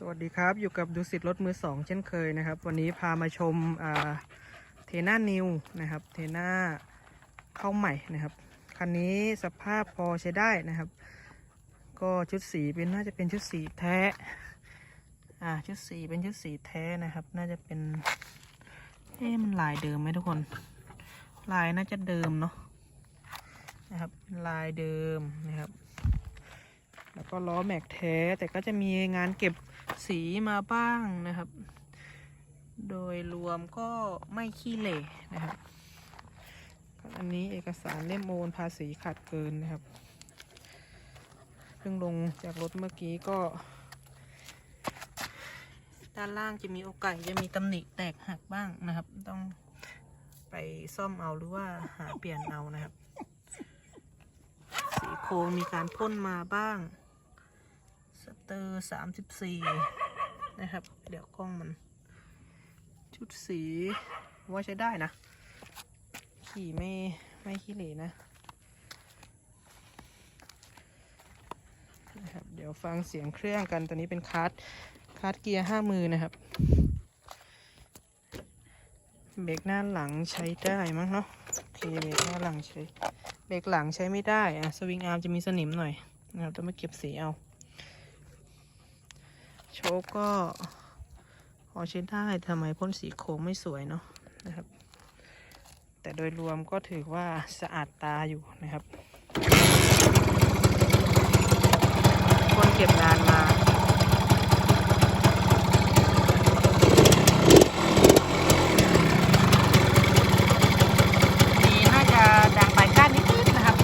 สวัสดีครับ อยู่กับดูสิตรถมือสองเช่นเคยนะครับ วันนี้พามาชมเทน่านิวนะครับ เทน่าเข้าใหม่นะครับ คันนี้สภาพพอใช้ได้นะครับ ก็ชุดสีเป็นน่าจะเป็นชุดสีแท้อ่าชุดสีเป็นชุดสีแท้นะครับ น่าจะเป็นเอ๊มันลายเดิมไหมทุกคน ลายน่าจะเดิมเนาะนะครับลายเดิมนะครับ แล้วก็ล้อแม็กแท้ แต่ก็จะมีงานเก็บสีมาบ้างนะครับ โดยรวมก็ไม่ขี้เหร่นะครับอันนี้เอกสารเล่มโอนภาษีขาดเกินนะครับ เพิ่งลงจากรถเมื่อกี้ก็ ด้านล่างจะมีโอกาสจะมีตำหนิแตกหักบ้างนะครับ ต้องไปซ่อมเอาหรือว่าหาเปลี่ยนเอานะครับ สีโครงมีการพ่นมาบ้าง เตอร์สามสิบสี่นะครับ เดี๋ยวกล้องมัน ชุดสีว่าใช้ได้นะ ขี่ไม่ไม่ขี้เหร่นะนะครับ เดี๋ยวฟังเสียงเครื่องกันตอนนี้เป็นคาร์ดคาร์ดเกียร์ห้ามือนะครับ เบรกหน้าหลังใช้ได้มั้งเนาะโอเคเบรกหน้าหลังใช้เบรกหลังใช้ไม่ได้อะสวิงอาร์มจะมีสนิมหน่อยนะครับต้องมาเก็บสีเอา โชคก็พอใช้ได้ทำไมพ่นสีโค้งไม่สวยเนาะนะครับ แต่โดยรวมก็ถือว่าสะอาดตาอยู่นะครับคนเก็บงานมา ดีน่าจะดังปลายก้านนิดๆนะครับ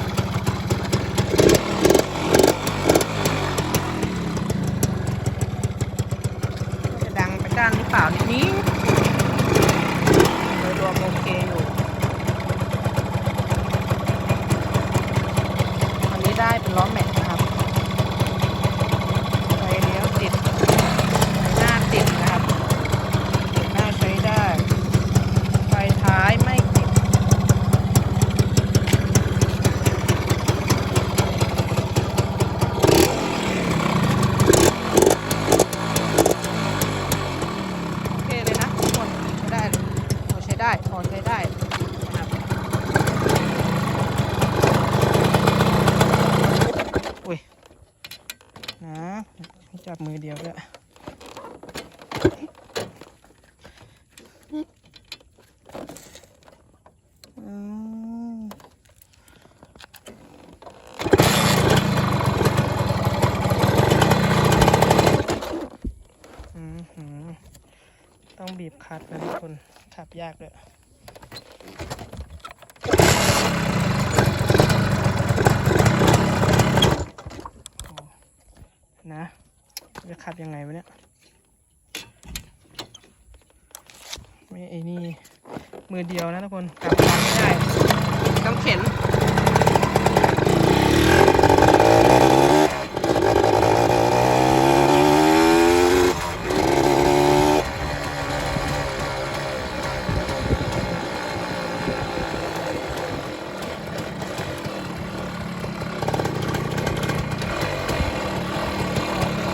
จะดังไปด้านหรือเปล่านิดนี้โดยรวมโอเคอยู่อันนี้ได้เป็นล้อแม็กนะครับไฟเลี้ยวติดไฟหน้าติดนะครับไฟหน้าใช้ได้ ไฟท้ายไม่ติด โอเคเลยนะทุกคนใช้ได้เลยพอใช้ได้พอใช้ได้นะครับอุ้ยนะ จับมือเดียวด้วยต้องบีบคัดนะทุกคนขับยากเลยนะ จะขับยังไงวะเนี่ย ไม่ไอ้นี่ มือเดียวนะทุกคนกลับทางไม่ได้ ต้องเข็น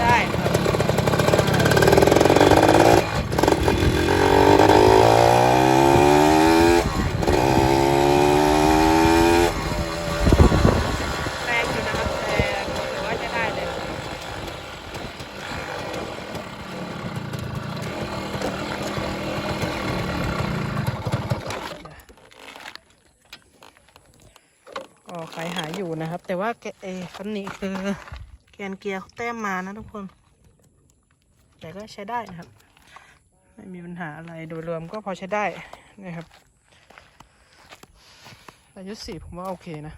ได้ครับแรงอยู่นะครับแต่ถือว่าจะได้เลย ก็ใครหาอยู่นะครับ แต่ว่าแกเอคันนี้คือแกนเกียร์เขาแต้มมานะทุกคน แต่ก็ใช้ได้นะครับ ไม่มีปัญหาอะไรโดยรวมก็พอใช้ได้นะครับอายุสี่ผมว่าโอเคนะ